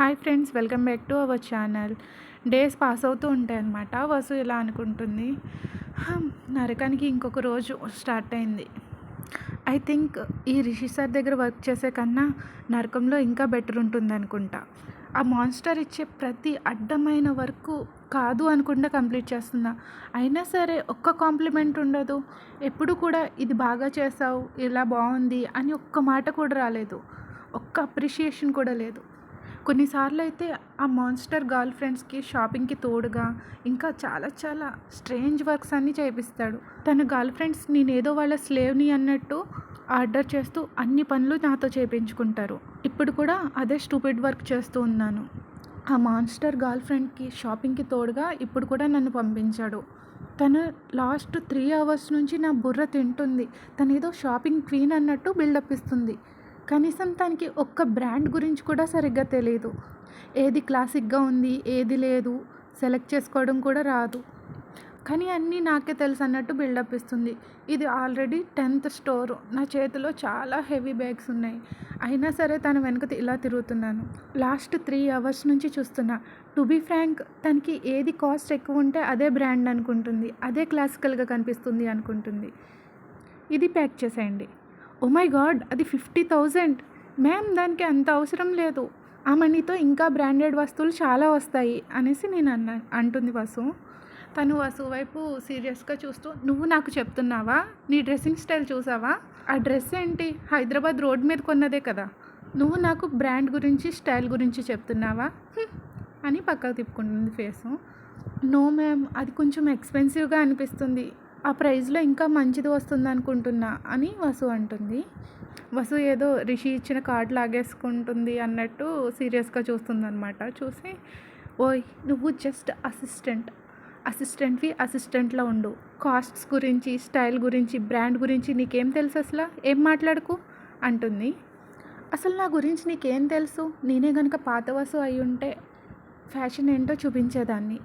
Hi friends welcome back to our channel. Days pass అవుతూ ఉంటాయి అన్నమాట. వసు ఇలా అనుకుంటుంది? నరకానికి ఇంకొక రోజు స్టార్ట్ అయింది. ఐ థింక్ ఈ రిషి సార్ దగ్గర వర్క్ చేసే కన్నా నరకంలో ఇంకా బెటర్ ఉంటుంది అనుకుంటా. ఆ మాన్స్టర్ ఇచ్చే ప్రతి అడ్డమైన వర్క్ కాదు అనుకుండా కంప్లీట్ చేస్తున్నా అయినా సరే ఒక్క కాంప్లిమెంట్ ఉండదు. ఎప్పుడు కూడా ఇది బాగా చేసావు ఇలా బాగుంది అని ఒక్క మాట కూడా రాలేదు. ఒక్క అప్రిషియేషన్ కూడా లేదు. కొన్నిసార్లు అయితే ఆ మాన్స్టర్ గర్ల్ ఫ్రెండ్స్కి షాపింగ్కి తోడుగా ఇంకా చాలా చాలా స్ట్రేంజ్ వర్క్స్ అన్నీ చేపిస్తాడు. తన గర్ల్ ఫ్రెండ్స్ నేనేదో వాళ్ళ స్లేవ్ని అన్నట్టు ఆర్డర్ చేస్తూ అన్ని పనులు నాతో చేయించుకుంటారు ఇప్పుడు కూడా అదే స్టూపిడ్ వర్క్ చేస్తూ ఉన్నాను. ఆ మాన్స్టర్ గర్ల్ ఫ్రెండ్కి షాపింగ్కి తోడుగా ఇప్పుడు కూడా నన్ను పంపించాడు. తను లాస్ట్ త్రీ అవర్స్ నుంచి నా బుర్ర తింటుంది. తను ఏదో షాపింగ్ క్వీన్ అన్నట్టు బిల్డప్ ఇస్తుంది. కనీసం తనకి ఒక్క బ్రాండ్ గురించి కూడా సరిగ్గా తెలియదు ఏది క్లాసిక్గా ఉంది ఏది లేదు సెలెక్ట్ చేసుకోవడం కూడా రాదు. కానీ అన్నీ నాకే తెలుసు అన్నట్టు బిల్డప్ ఇస్తుంది. ఇది ఆల్రెడీ టెన్త్ స్టోర్. నా చేతిలో చాలా హెవీ బ్యాగ్స్ ఉన్నాయి. అయినా సరే తన వెనుక ఇలా తిరుగుతున్నాను. లాస్ట్ త్రీ అవర్స్ నుంచి చూస్తున్నా. టు బీ ఫ్రాంక్ తనకి ఏది కాస్ట్ ఎక్కువ ఉంటే అదే బ్రాండ్ అనుకుంటుంది. అదే క్లాసికల్గా కనిపిస్తుంది అనుకుంటుంది. ఇది ప్యాక్ చేసేయండి. ఓ మై గాడ్ అది ఫిఫ్టీ థౌజండ్ మ్యామ్ దానికి అంత అవసరం లేదు. ఆ మనీతో ఇంకా బ్రాండెడ్ వస్తువులు చాలా వస్తాయి అనేసి నేను అన్నా అంటుంది వసు. తను వసు వైపు సీరియస్గా చూస్తూ నువ్వు నాకు చెప్తున్నావా? నీ డ్రెస్సింగ్ స్టైల్ చూసావా? ఆ డ్రెస్ ఏంటి? హైదరాబాద్ రోడ్ మీద కొన్నదే కదా. నువ్వు నాకు బ్రాండ్ గురించి స్టైల్ గురించి చెప్తున్నావా? అని పక్కకు తిప్పుకుంటుంది ఫేసు. నో మ్యామ్ అది కొంచెం ఎక్స్పెన్సివ్గా అనిపిస్తుంది. ఆ ప్రైజ్లో ఇంకా మంచిది వస్తుంది అనుకుంటున్నా అని వసు అంటుంది. వసు ఏదో రిషి ఇచ్చిన కార్డు లాగేసుకుంటుంది అన్నట్టు సీరియస్గా చూస్తుందన్నమాట. చూసి ఓయ్ నువ్వు జస్ట్ అసిస్టెంట్. అసిస్టెంట్వి అసిస్టెంట్లో ఉండు. కాస్ట్స్ గురించి స్టైల్ గురించి బ్రాండ్ గురించి నీకేం తెలుసు అసలు? ఏం మాట్లాడకు? అంటుంది. అసలు నా గురించి నీకేం తెలుసు? నేనే కనుక పాత వసు అయి ఉంటే ఫ్యాషన్ ఏంటో చూపించేదాన్ని.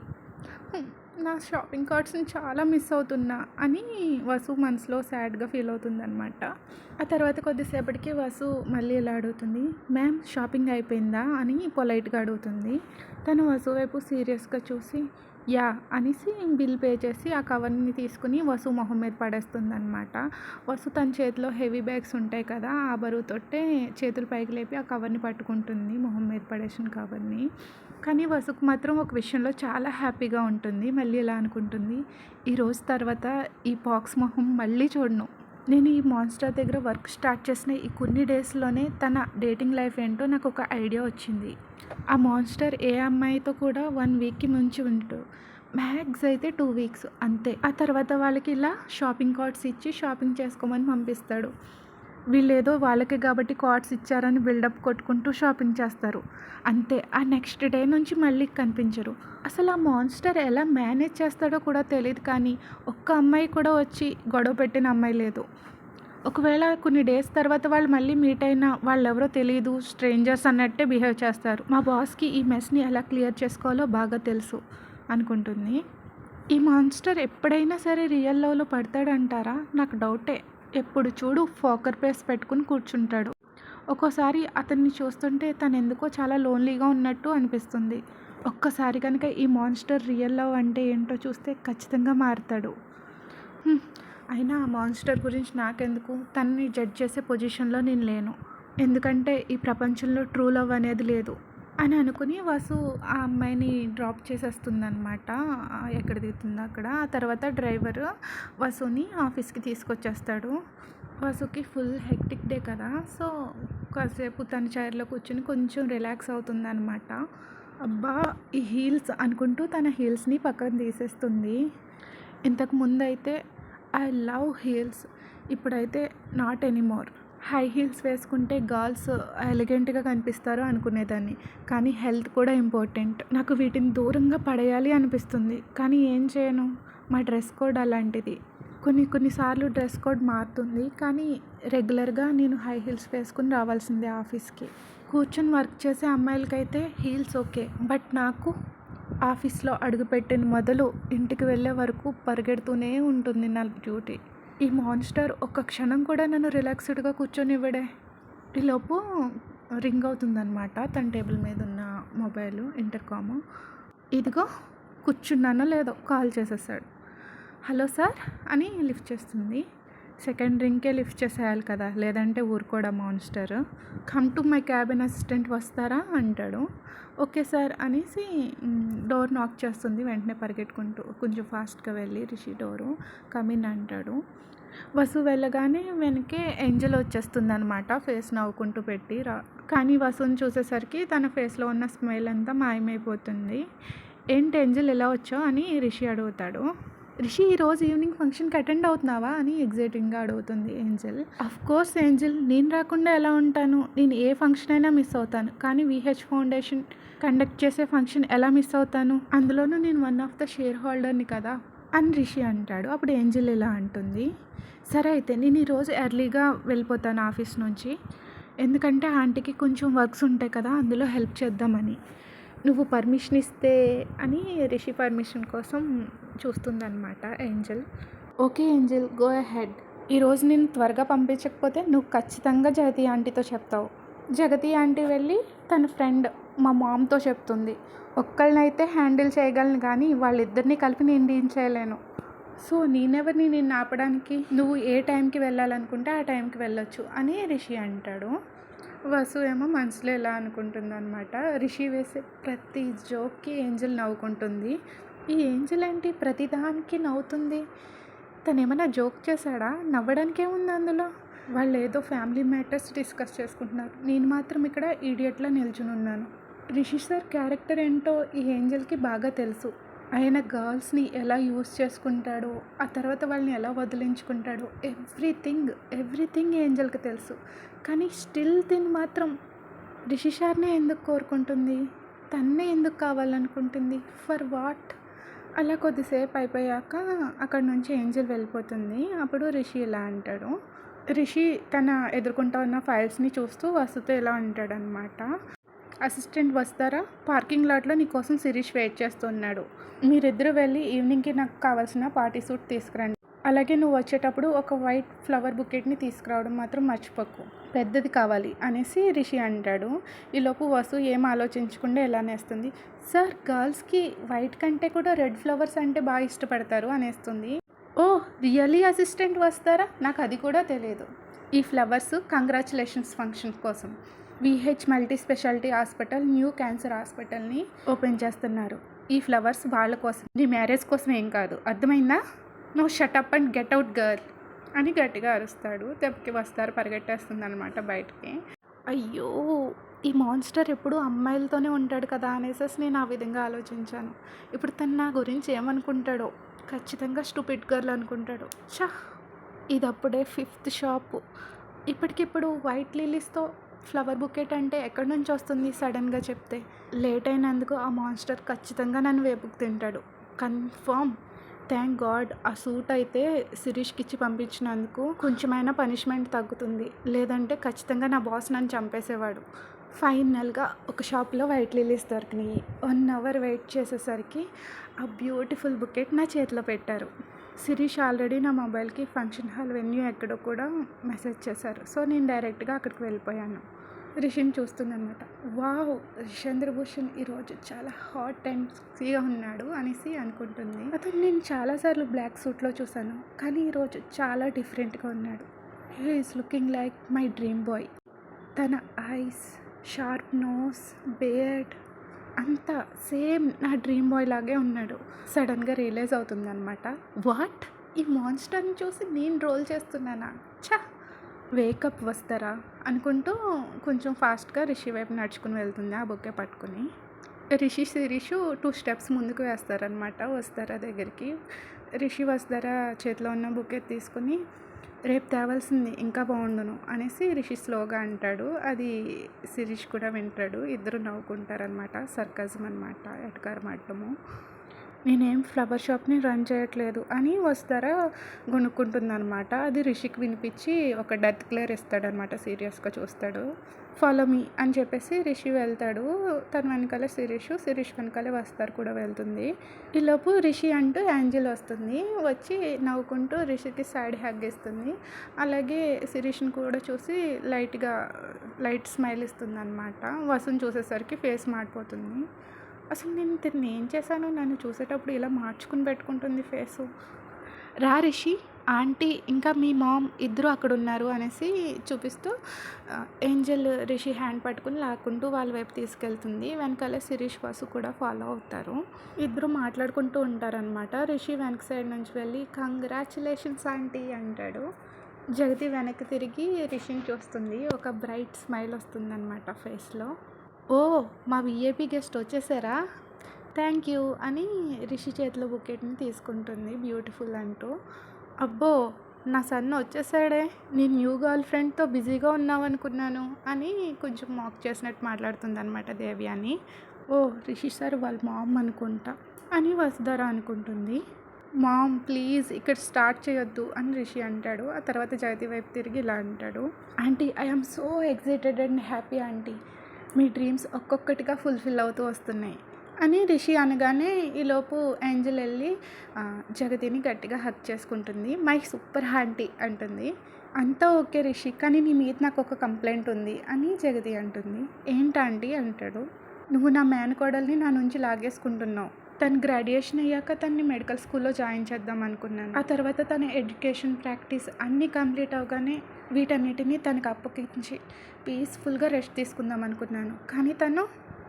నా షాపింగ్ కార్ట్స్ని చాలా మిస్ అవుతున్నా అని వసు మనసులో సాడ్గా ఫీల్ అవుతుందన్నమాట. ఆ తర్వాత కొద్దిసేపటికి వసు మళ్ళీ ఇలా అడుగుతుంది మ్యామ్ షాపింగ్ అయిపోయిందా? అని పొలైట్గా అడుగుతుంది. తను వసు వైపు సీరియస్గా చూసి యా అనేసి బిల్ పే చేసి ఆ కవర్ని తీసుకుని వసు మొహం మీద పడేస్తుంది అనమాట వసు తన చేతిలో హెవీ బ్యాగ్స్ ఉంటాయి కదా ఆ బరువుతోటే చేతులు పైకి లేపి ఆ కవర్ని పట్టుకుంటుంది మొహం మీద పడేసిన కవర్ని. కానీ వసుకు మాత్రం ఒక విషయంలో చాలా హ్యాపీగా ఉంటుంది. మళ్ళీ ఇలా అనుకుంటుంది. ఈ రోజు తర్వాత ఈ పాక్స్ మొహం మళ్ళీ చూడను. నేను ఈ మాన్స్టర్ దగ్గర వర్క్ స్టార్ట్ చేసిన ఈ కొన్ని డేస్లోనే తన డేటింగ్ లైఫ్ ఏంటో నాకు ఒక ఐడియా వచ్చింది. ఆ మాన్స్టర్ ఏ అమ్మాయితో కూడా వన్ వీక్కి మించి ఉంటూ మ్యాక్స్ అయితే టూ వీక్స్ అంతే. ఆ తర్వాత వాళ్ళకి ఇలా షాపింగ్ కార్డ్స్ ఇచ్చి షాపింగ్ చేసుకోమని పంపిస్తాడు. వీళ్ళు ఏదో వాళ్ళకి కాబట్టి కార్డ్స్ ఇచ్చారని బిల్డప్ కొట్టుకుంటూ షాపింగ్ చేస్తారు. అంతే ఆ నెక్స్ట్ డే నుంచి మళ్ళీ కనిపించరు. అసలు ఆ మాన్స్టర్ ఎలా మేనేజ్ చేస్తాడో కూడా తెలియదు కానీ ఒక్క అమ్మాయి కూడా వచ్చి గొడవ పెట్టిన అమ్మాయి లేదు. ఒకవేళ కొన్ని డేస్ తర్వాత వాళ్ళు మళ్ళీ మీట్ అయినా వాళ్ళు ఎవరో తెలియదు స్ట్రేంజర్స్ అన్నట్టే బిహేవ్ చేస్తారు. మా బాస్కి ఈ మెస్ని ఎలా క్లియర్ చేసుకోవాలో బాగా తెలుసు అనుకుంటుంది. ఈ మాన్స్టర్ ఎప్పుడైనా సరే రియల్ లవ్లో పడతాడంటారా? నాకు డౌటే. ఎప్పుడు చూడు ఫోకర్ పేస్ పెట్టుకుని కూర్చుంటాడు. ఒక్కోసారి అతన్ని చూస్తుంటే తను ఎందుకో చాలా లోన్లీగా ఉన్నట్టు అనిపిస్తుంది. ఒక్కసారి కనుక ఈ మాన్స్టర్ రియల్ లవ్ అంటే ఏంటో చూస్తే ఖచ్చితంగా మారుతాడు. అయినా ఆ మాన్స్టర్ గురించి నాకెందుకు? తనని జడ్జ్ చేసే పొజిషన్లో నేను లేను. ఎందుకంటే ఈ ప్రపంచంలో ట్రూ లవ్ అనేది లేదు. అని అనుకుని వసు ఆ అమ్మాయిని డ్రాప్ చేసేస్తుందనమాట ఎక్కడ దిగుతుందో అక్కడ. ఆ తర్వాత డ్రైవర్ వసుని ఆఫీస్కి తీసుకొచ్చేస్తాడు. వసుకి ఫుల్ హెక్టిక్ డే కదా. సో కాసేపు తన చైర్లో కూర్చుని కొంచెం రిలాక్స్ అవుతుందనమాట అబ్బా ఈ హీల్స్ అనుకుంటూ తన హీల్స్ని పక్కన తీసేస్తుంది. ఇంతకు ముందైతే అయితే ఐ లవ్ హీల్స్. ఇప్పుడైతే నాట్ ఎనీమోర్ హై హీల్స్ వేసుకుంటే గర్ల్స్ ఎలిగెంట్గా కనిపిస్తారు అనుకునేదాన్ని. కానీ హెల్త్ కూడా ఇంపార్టెంట్. నాకు వీటిని దూరంగా పడేయాలి అనిపిస్తుంది. కానీ ఏం చేయను? మా డ్రెస్ కోడ్ అలాంటిది. కొన్ని కొన్నిసార్లు డ్రెస్ కోడ్ మారుతుంది. కానీ రెగ్యులర్గా నేను హై హీల్స్ వేసుకుని రావాల్సిందే ఆఫీస్కి. కూర్చొని వర్క్ చేసే అమ్మాయిలకైతే హీల్స్ ఓకే. బట్ నాకు ఆఫీస్లో అడుగుపెట్టిన మొదలు ఇంటికి వెళ్ళే వరకు పరిగెడుతూనే ఉంటుంది నా డ్యూటీ. ఈ మాన్స్టర్ ఒక్క క్షణం కూడా నన్ను రిలాక్స్డ్గా కూర్చొనివ్వడే. ఈలోపు రింగ్ అవుతుందన్నమాట తన టేబుల్ మీద ఉన్న మొబైల్ ఇంటర్కాము. ఇదిగో కూర్చున్నానో లేదో కాల్ చేసేసాడు. హలో సార్ అని లిఫ్ట్ చేస్తుంది. సెకండ్ రింగ్కే లిఫ్ట్ చేసేయాలి కదా లేదంటే ఊరుకోడా monster? Come to my cabin assistant వస్తారా? అంటాడు. ఓకే సార్ అనేసి డోర్ నాక్ చేస్తుంది. వెంటనే పరిగెట్టుకుంటూ కొంచెం ఫాస్ట్గా వెళ్ళి రిషి డోరు కమిన్ అంటాడు. వసు వెళ్ళగానే వెనకే ఏంజల్ వచ్చేస్తుంది అనమాట ఫేస్ నవ్వుకుంటూ పెట్టి రా. కానీ వసుని చూసేసరికి తన ఫేస్లో ఉన్న స్మైల్ అంతా మాయమైపోతుంది. ఏంటి ఏంజల్ ఎలా వచ్చావు? అని రిషి అడుగుతాడు. రిషి ఈరోజు ఈవినింగ్ ఫంక్షన్కి అటెండ్ అవుతున్నావా? అని ఎగ్జైటింగ్గా అడుగుతుంది ఏంజెల్. Of course Angel. నేను రాకుండా ఎలా ఉంటాను? నేను ఏ ఫంక్షన్ అయినా మిస్ అవుతాను. కానీ విహెచ్ ఫౌండేషన్ కండక్ట్ చేసే ఫంక్షన్ ఎలా మిస్ అవుతాను? అందులోనూ నేను వన్ ఆఫ్ ద షేర్ హోల్డర్ని కదా? అని రిషి అంటాడు. అప్పుడు ఏంజెల్ ఇలా అంటుంది. సరే అయితే నేను ఈరోజు ఎర్లీగా వెళ్ళిపోతాను ఆఫీస్ నుంచి. ఎందుకంటే ఆంటీకి కొంచెం వర్క్స్ ఉంటాయి కదా అందులో హెల్ప్ చేద్దామని. నువ్వు పర్మిషన్ ఇస్తే అని రిషి పర్మిషన్ కోసం చూస్తుందన్నమాట angel okay angel go ahead ఈరోజు నేను త్వరగా పంపించకపోతే నువ్వు ఖచ్చితంగా జగతి ఆంటీతో చెప్తావు. జగతి ఆంటీ వెళ్ళి తన ఫ్రెండ్ మా మామ్తో చెప్తుంది. ఒక్కళ్ళనైతే హ్యాండిల్ చేయగలను కానీ వాళ్ళిద్దరిని కలిపి నేను డీల్ చేయలేను. సో నేనెవరిని నేను ఆపడానికి? నువ్వు ఏ టైంకి వెళ్ళాలనుకుంటే ఆ టైంకి వెళ్ళొచ్చు అని రిషి అంటాడు. వసు ఏమో మనసులో ఎలా అనుకుంటుందనమాట రిషి వేసే ప్రతి జోక్కి ఏంజల్ నవ్వుకుంటుంది. ఈ ఏంజల్ ఏంటి? ప్రతిదానికి నవ్వుతుంది. తను ఏమైనా జోక్ చేశాడా? నవ్వడానికే ఉంది అందులో. వాళ్ళు ఏదో ఫ్యామిలీ మ్యాటర్స్ డిస్కస్ చేసుకుంటున్నారు. నేను మాత్రం ఇక్కడ ఈడియట్లా నిల్చుని ఉన్నాను రిషి సార్ క్యారెక్టర్ ఏంటో ఈ ఏంజల్కి బాగా తెలుసు. ఆయన గర్ల్స్ని ఎలా యూస్ చేసుకుంటాడో ఆ తర్వాత వాళ్ళని ఎలా వదిలించుకుంటాడో ఎవ్రీథింగ్ ఎవ్రీథింగ్ ఏంజల్కి తెలుసు. కానీ స్టిల్ తిన్ మాత్రం రిషి సార్నే ఎందుకు కోరుకుంటుంది? తన్నే ఎందుకు కావాలనుకుంటుంది? For what? అలా కొద్దిసేపు అయిపోయాక అక్కడ నుంచి ఏంజల్ వెళ్ళిపోతుంది. అప్పుడు రిషి ఇలా అంటాడు. రిషి తన ఎదుర్కొంటా ఉన్న ఫైల్స్ని చూస్తూ వస్తుతో ఇలా అంటాడనమాట అసిస్టెంట్ వస్తారా? పార్కింగ్ లాట్లో నీకోసం శిరీష్ వెయిట్ చేస్తున్నాడు. మీరిద్దరు వెళ్ళి ఈవినింగ్కి నాకు కావాల్సిన పార్టీ సూట్ తీసుకురండి. అలాగే నువ్వు వచ్చేటప్పుడు ఒక వైట్ ఫ్లవర్ బుకెట్ని తీసుకురావడం మాత్రం మర్చిపోకు. పెద్దది కావాలి అనేసి రిషి అంటాడు. ఈలోపు వసు ఏం ఆలోచించకుండా ఎలా నేస్తుంది? సార్ గర్ల్స్కి వైట్ కంటే కూడా రెడ్ ఫ్లవర్స్ అంటే బాగా ఇష్టపడతారు అనేస్తుంది. ఓ రియలీ అసిస్టెంట్ వస్తారా? నాకు అది కూడా తెలియదు ఈ ఫ్లవర్స్ కంగ్రాచులేషన్స్ ఫంక్షన్ కోసం. VH multi speciality hospital new cancer హాస్పిటల్ని ఓపెన్ చేస్తున్నారు. ఈ ఫ్లవర్స్ వాళ్ళ కోసం నీ మ్యారేజ్ కోసం ఏం కాదు. అర్థమైందా? No shut up and get out girl అని గట్టిగా అరుస్తాడు. దెబ్బకి వస్తారు పరిగెట్టేస్తుంది అనమాట బయటికి. అయ్యో ఈ మాన్స్టర్ ఎప్పుడు అమ్మాయిలతోనే ఉంటాడు కదా అనేసి నేను ఆ విధంగా ఆలోచించాను. ఇప్పుడు తను నా గురించి ఏమనుకుంటాడో ఖచ్చితంగా స్టూపిడ్ గర్ల్ అనుకుంటాడు. చా ఇది అప్పుడే ఫిఫ్త్ షాపు. ఇప్పటికిప్పుడు వైట్ లిలీస్తో ఫ్లవర్ బుకెట్ అంటే ఎక్కడి నుంచి వస్తుంది సడన్గా చెప్తే? లేట్ అయినందుకు ఆ మాన్స్టర్ ఖచ్చితంగా నన్ను వేపుకు తింటాడు. Confirm thank god. ఆ సూట్ అయితే శిరీష్కి ఇచ్చి పంపించినందుకు కొంచెమైనా పనిష్మెంట్ తగ్గుతుంది. లేదంటే ఖచ్చితంగా నా బాస్ నన్ను చంపేసేవాడు. ఫైనల్గా ఒక షాప్లో వైట్ లిలీస్ దొరికినాయి. వన్ అవర్ వెయిట్ చేసేసరికి ఆ బ్యూటిఫుల్ బుకెట్ నా చేతిలో పెట్టారు. శిరీష్ ఆల్రెడీ నా మొబైల్కి ఫంక్షన్ హాల్ వెన్యూ ఎక్కడో కూడా మెసేజ్ చేశారు. సో నేను డైరెక్ట్గా అక్కడికి వెళ్ళిపోయాను. రిషిని చూస్తుందనమాట వావ్ రిషేంద్ర ఈరోజు చాలా హాట్ అండ్ సెక్సీగా ఉన్నాడు అనేసి అనుకుంటుంది. అతను నేను చాలాసార్లు బ్లాక్ సూట్లో చూశాను. కానీ ఈరోజు చాలా డిఫరెంట్గా ఉన్నాడు. He is looking like my dream boy. తన ఐస్ షార్ప్ నోస్ బేర్డ్ అంతా సేమ్ నా డ్రీమ్ బాయ్ లాగే ఉన్నాడు. సడన్గా రియలైజ్ అవుతుందన్నమాట. వాట్? ఈ మాన్స్టర్ని చూసి నేను రోల్ చేస్తున్నానా? ఛా! వేకప్ వస్తారా? అనుకుంటూ కొంచెం ఫాస్ట్గా రిషి వైపు నడుచుకుని వెళ్తుంది ఆ బొక్కే పట్టుకుని. రిషి శిరీషు టూ స్టెప్స్ ముందుకు వేస్తారనమాట వస్తారా దగ్గరికి? రిషి వస్తారా చేతిలో ఉన్న బుకే తీసుకుని రేపు తేవాల్సింది ఇంకా బాగుండును అనేసి రిషి స్లోగా అంటాడు. అది శిరీష్ కూడా వింటాడు. ఇద్దరు నవ్వుకుంటారనమాట సర్కజం అనమాట ఎటకారం మాటము నేనేం ఫ్లవర్ షాప్ని రన్ చేయట్లేదు అని వస్తారా కొనుక్కుంటుందనమాట అది రిషికి వినిపించి ఒక డెత్ క్లియర్ ఇస్తాడనమాట సీరియస్గా చూస్తాడు. ఫాలో మీ అని చెప్పేసి రిషి వెళ్తాడు. తన వెనకాల శిరీష్ శిరీష్ వెనకాలే వస్తారు కూడా వెళ్తుంది. ఈలోపు రిషి అంటూ యాంజిల్ వస్తుంది. వచ్చి నవ్వుకుంటూ రిషికి సైడ్ హ్యాగ్ ఇస్తుంది. అలాగే శిరీష్ని కూడా చూసి లైట్గా లైట్ స్మైల్ ఇస్తుంది అనమాట వసుని చూసేసరికి ఫేస్ మాడిపోతుంది అసలు నేను తిన్ని ఏం చేశాను నన్ను చూసేటప్పుడు ఇలా మార్చుకుని పెట్టుకుంటుంది ఫేసు. రా రిషి ఆంటీ ఇంకా మీ మామ్ ఇద్దరు అక్కడ ఉన్నారు అనేసి చూపిస్తూ ఏంజల్ రిషి హ్యాండ్ పట్టుకుని లాక్కుంటూ వాళ్ళ వైపు తీసుకెళ్తుంది. వెనకాల శిరీష్ వాసు కూడా ఫాలో అవుతారు. ఇద్దరు మాట్లాడుకుంటూ ఉంటారనమాట రిషి వెనక సైడ్ నుంచి వెళ్ళి కంగ్రాచులేషన్స్ ఆంటీ అంటాడు. జగతి వెనక్కి తిరిగి రిషిని చూస్తుంది. ఒక బ్రైట్ స్మైల్ వస్తుందన్నమాట ఫేస్లో. ఓ మా విఏపీ గెస్ట్ వచ్చేసారా? థ్యాంక్ యూ అని రిషి చేతిలో బుకెట్ని తీసుకుంటుంది బ్యూటిఫుల్ అంటూ. అబ్బో నా సన్ వచ్చేసాడే. నేను న్యూ గర్ల్ ఫ్రెండ్తో బిజీగా ఉన్నావు అనుకున్నాను అని కొంచెం మాక్ చేసినట్టు మాట్లాడుతుంది అనమాట దేవి అని. ఓ రిషి సార్ వాళ్ళ మామ్ అనుకుంటా అని వసుధర అనుకుంటుంది. మామ్ ప్లీజ్ ఇక్కడ స్టార్ట్ చేయొద్దు అని రిషి అంటాడు. ఆ తర్వాత జగతి వైపు తిరిగి ఇలా అంటాడు. Aunty I'm so excited and happy aunty. Me dreams ఒక్కొక్కటిగా ఫుల్ఫిల్ అవుతూ వస్తున్నాయి. అని రిషి అనగానే ఈలోపు ఏంజల్ వెళ్ళి జగతిని గట్టిగా హక్ చేసుకుంటుంది. మై సూపర్ హ్యాంటీ అంటుంది. అంతా ఓకే రిషి కానీ నీ మీద నాకు ఒక కంప్లైంట్ ఉంది అని జగతి అంటుంది. ఏంటంటీ అంటాడు. నువ్వు నా మేనకోడల్ని నా నుంచి లాగేసుకుంటున్నావు. తను గ్రాడ్యుయేషన్ అయ్యాక తన్ని మెడికల్ స్కూల్లో జాయిన్ చేద్దాం అనుకున్నాను. ఆ తర్వాత తన ఎడ్యుకేషన్ ప్రాక్టీస్ అన్నీ కంప్లీట్ అవగానే వీటన్నిటిని తనకు అప్పగించి పీస్ఫుల్గా రెస్ట్ తీసుకుందాం అనుకున్నాను. కానీ తను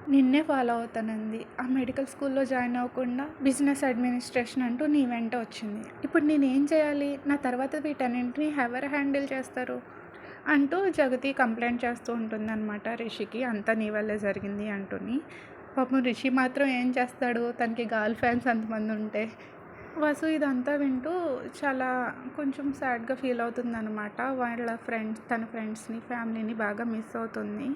నిన్నే ఫాలో అవుతానంది. ఆ మెడికల్ స్కూల్లో జాయిన్ అవ్వకుండా బిజినెస్ అడ్మినిస్ట్రేషన్ అంటూ నీ వెంట వచ్చింది. ఇప్పుడు నేను ఏం చేయాలి? నా తర్వాత వీటన్నింటినీ ఎవరు హ్యాండిల్ చేస్తారు? అంటూ జగతి కంప్లైంట్ చేస్తూ ఉంటుందన్నమాట. రిషికి అంతా నీ వల్లే జరిగింది అంటూని పాపం రిషి మాత్రం ఏం చేస్తాడు? తనకి గర్ల్ ఫ్యాన్స్ అంతమంది ఉంటే. వసు ఇదంతా వింటూ చాలా కొంచెం సాడ్గా ఫీల్ అవుతుంది అనమాట వాళ్ళ ఫ్రెండ్స్ తన ఫ్రెండ్స్ని ఫ్యామిలీని బాగా మిస్ అవుతుంది.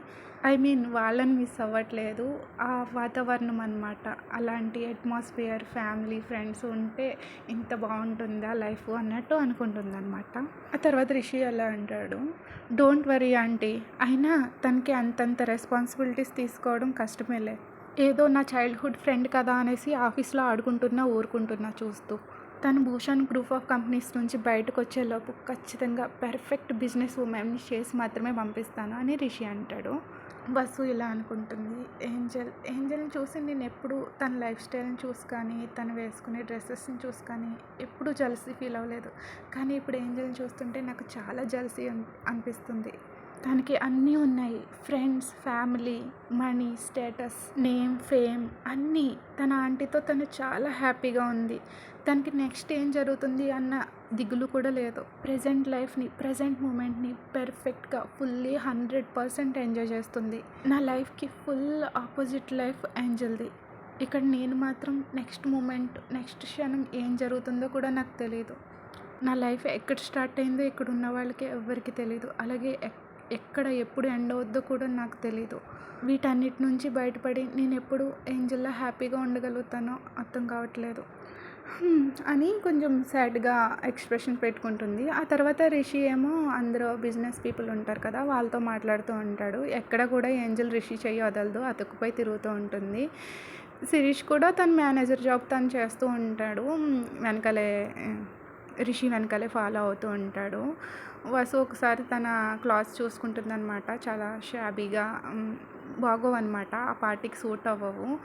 ఐ మీన్ వాళ్ళని మిస్ అవ్వట్లేదు. ఆ వాతావరణం అనమాట అలాంటి అట్మాస్ఫియర్ ఫ్యామిలీ ఫ్రెండ్స్ ఉంటే ఇంత బాగుంటుందా లైఫ్ అన్నట్టు అనుకుంటుంది అనమాట ఆ తర్వాత రిషి అలా అంటాడు. Don't worry aunty. అయినా తనకి అంతంత రెస్పాన్సిబిలిటీస్ తీసుకోవడం కష్టమేలే. ఏదో నా చైల్డ్హుడ్ ఫ్రెండ్ కదా అనేసి ఆఫీస్లో ఆడుకుంటున్నా ఊరుకుంటున్నా చూస్తూ. తను భూషణ్ గ్రూప్ ఆఫ్ కంపెనీస్ నుంచి బయటకు వచ్చేలోపు ఖచ్చితంగా పెర్ఫెక్ట్ బిజినెస్ ఉమెన్ని చేసి మాత్రమే పంపిస్తాను అని రిషి అంటాడు. బస్సు ఇలా అనుకుంటుంది. ఏంజల్ ఏంజల్ని చూసి నేను ఎప్పుడు తన లైఫ్ స్టైల్ని చూసి కానీ తను వేసుకునే డ్రెస్సెస్ని చూసి కానీ ఎప్పుడు జలసీ ఫీల్ అవ్వలేదు. కానీ ఇప్పుడు ఏంజల్ని చూస్తుంటే నాకు చాలా జలసీ అనిపిస్తుంది. తనకి అన్నీ ఉన్నాయి. Friends family money status name fame అన్నీ తన ఆంటీతో తను చాలా హ్యాపీగా ఉంది. తనకి నెక్స్ట్ ఏం జరుగుతుంది అన్న దిగులు కూడా లేదు. ప్రజెంట్ లైఫ్ని ప్రజెంట్ మూమెంట్ని పెర్ఫెక్ట్గా ఫుల్లీ హండ్రెడ్ పర్సెంట్ ఎంజాయ్ చేస్తుంది. నా లైఫ్కి ఫుల్ ఆపోజిట్ లైఫ్ ఏంజల్ది. ఇక్కడ నేను మాత్రం నెక్స్ట్ మూమెంట్ నెక్స్ట్ క్షణం ఏం జరుగుతుందో కూడా నాకు తెలియదు నా లైఫ్ ఎక్కడ స్టార్ట్ అయిందో ఇక్కడ ఉన్న వాళ్ళకి ఎవరికి తెలియదు అలాగే ఎక్- ఎక్కడ ఎప్పుడు ఎండ అవుద్దో కూడా నాకు తెలీదు. వీటన్నిటి నుంచి బయటపడి నేను ఎప్పుడు ఏంజల్లా హ్యాపీగా ఉండగలుగుతానో అర్థం కావట్లేదు. అని కొంచెం సాడ్గా ఎక్స్ప్రెషన్ పెట్టుకుంటుంది. ఆ తర్వాత రిషి ఏమో అందరూ బిజినెస్ పీపుల్ ఉంటారు కదా వాళ్ళతో మాట్లాడుతూ ఉంటాడు. ఎక్కడ కూడా ఏంజల్ రిషి చెయ్యి వదలదు అతుక్కుపోయి తిరుగుతూ ఉంటుంది. శిరీష్ కూడా తన మేనేజర్ జాబ్ తను చేస్తూ ఉంటాడు. వెనకాలే రిషి వెనకాలే ఫాలో అవుతూ ఉంటాడు. వసు ఒకసారి తన క్లాత్స్ చూసుకుంటుందన్నమాట. చాలా షాబీగా బాగోవు అనమాట ఆ పార్టీకి సూట్ అవ్వవు.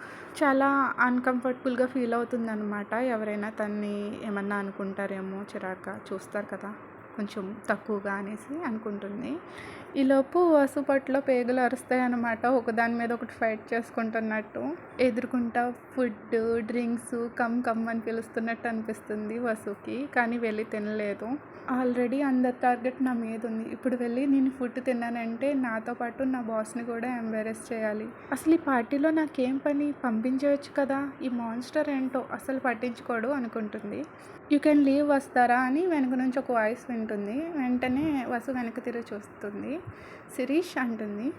చాలా అన్కంఫర్టబుల్గా ఫీల్ అవుతుందన్నమాట. ఎవరైనా తన్ని ఏమన్నా అనుకుంటారేమో చిరాగ్గా చూస్తారు కదా. కొంచెం తక్కువగా అనేసి అనుకుంటుంది. ఈలోపు వసుపట్లో పేగులు అరుస్తాయి అనమాట ఒకదాని మీద ఒకటి ఫైట్ చేసుకుంటున్నట్టు ఎదుర్కొంటా ఫుడ్ డ్రింక్స్ కమ్ కమ్ అని పిలుస్తున్నట్టు అనిపిస్తుంది వసుకి. కానీ వెళ్ళి తినలేదు. ఆల్రెడీ అందరి టార్గెట్ నా మీద ఉంది. ఇప్పుడు వెళ్ళి నేను ఫుడ్ తిన్నానంటే నాతో పాటు నా బాస్ని కూడా ఎంబారెస్ చేయాలి. అసలు ఈ పార్టీలో నాకేం పని? పంపించవచ్చు కదా? ఈ మాన్స్టర్ ఏంటో అసలు పట్టించుకోడు అనుకుంటుంది. యూ కెన్ లీవ్ వస్తారా? అని వెనక నుంచి ఒక వాయిస్ వింటుంది. వెంటనే వసు వెనక తిరిగి చూస్తుంది. శిరీష్ అంటుంది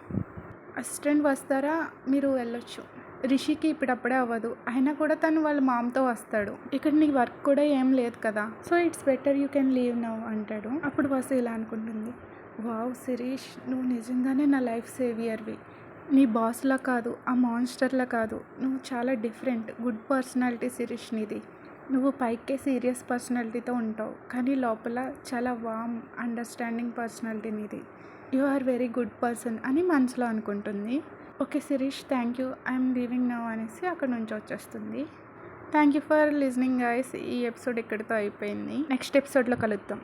అసిస్టెంట్ వస్తారా? మీరు వెళ్ళొచ్చు. రిషికి ఇప్పుడప్పుడే అవ్వదు. అయినా కూడా తను వాళ్ళ మామతో వస్తాడు. ఇక్కడ నీ వర్క్ కూడా ఏం లేదు కదా. So it's better you can leave now అంటాడు. అప్పుడు వసు ఇలా అనుకుంటుంది వావ్ శిరీష్ నువ్వు నిజంగానే నా లైఫ్ సేవియర్వి. నీ బాస్లా కాదు ఆ మాన్స్టర్లా కాదు. నువ్వు చాలా డిఫరెంట్ గుడ్ పర్సనాలిటీ శిరీష్ నీది. నువ్వు పైకే సీరియస్ పర్సనాలిటీతో ఉంటావు. కానీ లోపల చాలా వామ్ అండర్స్టాండింగ్ పర్సనాలిటీ నీది. You are very good person అని మనసులో అనుకుంటుంది. Okay Shirish thank you. I'm leaving now అనేసి అక్కడ నుంచి వచ్చేస్తుంది. Thank you for listening guys. ఈ ఎపిసోడ్ ఇక్కడితో అయిపోయింది. నెక్స్ట్ ఎపిసోడ్లో కలుద్దాం.